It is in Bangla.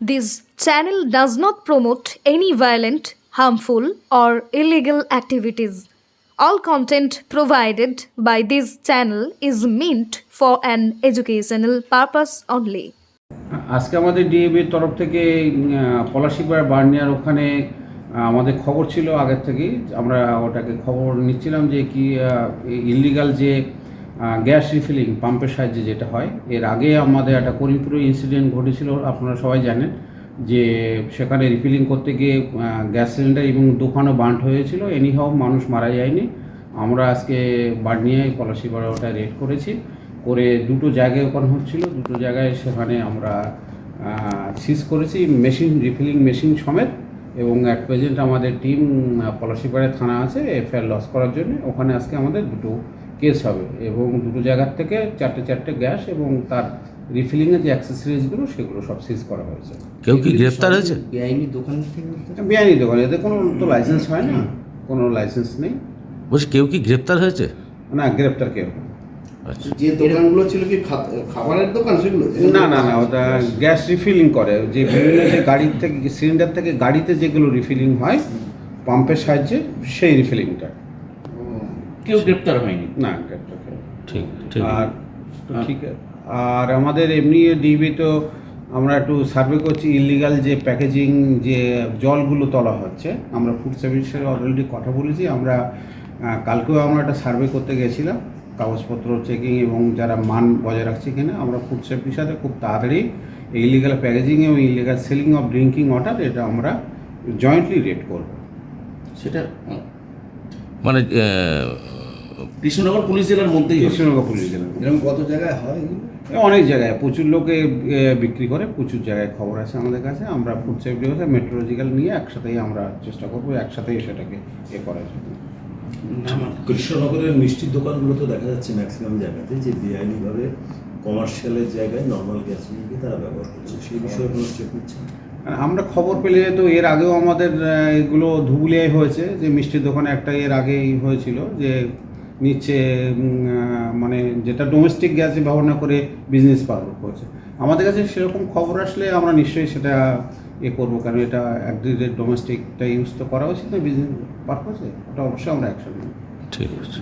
This channel does not promote any violent, harmful, or illegal activities. All content provided by this channel is meant for an educational purpose only. আজকে আমাদের ডিএবির তরফ থেকে পলাশিপাড়া বার্নিয়ার ওখানে আমাদের খবর ছিল আগের থেকেই আমরা ওটাকে খবর নিচ্ছিলাম যে কি ইলিগাল যে গ্যাস রিফিলিং পাম্পের সাহায্যে যেটা হয়, এর আগে আমাদের একটা করিমপুরে ইনসিডেন্ট ঘটেছিল, আপনারা সবাই জানেন, যে সেখানে রিফিলিং করতে গিয়ে গ্যাস সিলিন্ডার এবং দোকানও বান্ট হয়েছিল এনিহাও মানুষ মারা যায়নি। আমরা আজকে বার্নিয়ায় পলাশিপাড়া ওটা রেড করেছি, করে দুটো জায়গায় ওখানে হচ্ছিল, দুটো জায়গায় সেখানে আমরা সিজ করেছি মেশিন রিফিলিং মেশিন সমেত, এবং অ্যাট প্রেজেন্ট আমাদের টিম পলাশিপাড়ায় থানা আছে, এফআইআর লস করার জন্য, ওখানে আজকে আমাদের দুটো কেস হবে এবং দুটো জায়গার থেকে চারটে চারটে গ্যাস এবং তার রিফিলিংয়ের যে অ্যাক্সেসরিজগুলো সেগুলো সব সিজ করা হয়েছে। কেউ কি গ্রেফতার হয়েছে? বেআইনি দোকান থেকে হতো? বেআইনি দোকান। এতে কোনো তো লাইসেন্স হয় না কোনো লাইসেন্স নেই। বলছি কেউ কি গ্রেফতার হয়েছে? না গ্রেপ্তার কেউ আচ্ছা। যে দোকানগুলো ছিল কি খা- খাবারের দোকান সেগুলো? না না না ওটা গ্যাস রিফিলিং করে। যে বিভিন্ন যে গাড়ির থেকে সিলিন্ডার থেকে গাড়িতে যেগুলো রিফিলিং হয় পাম্পের সাহায্যে সেই রিফিলিংটা কেউ গ্রেপ্তার হয়নি। না গ্রেপ্তার ঠিক ঠিক। আর ঠিক আছে। আর আমাদের এমনি ডিবি তো আমরা একটু সার্ভে করছি ইলিগাল যে প্যাকেজিং যে জলগুলো তোলা হচ্ছে আমরা ফুড সার্ভিসের অলরেডি কথা বলেছি আমরা কালকেও আমরা একটা সার্ভে করতে গেছিলাম কাগজপত্র চেকিং এবং যারা মান বজায় রাখছে কিনা আমরা ফুড সেফটির সাথে খুব তাড়াতাড়ি ইলিগাল প্যাকেজিং এবং illegal selling of drinking water এটা আমরা জয়েন্টলি রেট করব। সেটা মানে কৃষ্ণনগর পুলিশ জেলার মধ্যেই হচ্ছে। কৃষ্ণনগর পুলিশ জেলা এরকম কত জায়গায় হয়? অনেক জায়গায় প্রচুর লোকে বিক্রি করে প্রচুর জায়গায় খবর আছে আমাদের কাছে। আমরা ফুড সেফটি হচ্ছে মেট্রোলজিক্যাল নিয়ে একসাথেই আমরা চেষ্টা করব একসাথেই সেটাকে এ করার জন্য। কৃষ্ণনগরের মিষ্টির দোকানগুলোতে দেখা যাচ্ছে ম্যাক্সিমাম জায়গাতে যে বেআইনিভাবে কমার্শিয়ালের জায়গায় নর্মাল গ্যাস নিয়ে তারা ব্যবহার করছে। সেই বিষয়ে কোনো নিচ্ছে? আর আমরা খবর পেলে তো এর আগেও আমাদের এগুলো ধুবুলিয়ায় হয়েছে যে মিষ্টির দোকানে একটা এর আগেই হয়েছিল যে নিচ্ছে মানে যেটা ডোমেস্টিক গ্যাস ব্যবহার না করে বিজনেস পাওয়ার করছে। আমাদের কাছে সেরকম খবর আসলে আমরা নিশ্চয়ই সেটা এ করব, কারণ এটা একদিনের ডোমেস্টিকটা ইউজ তো করা উচিত না বিজনেস পারপোজে ওটা অবশ্যই আমরা অ্যাকশন নেব। ঠিক আছে।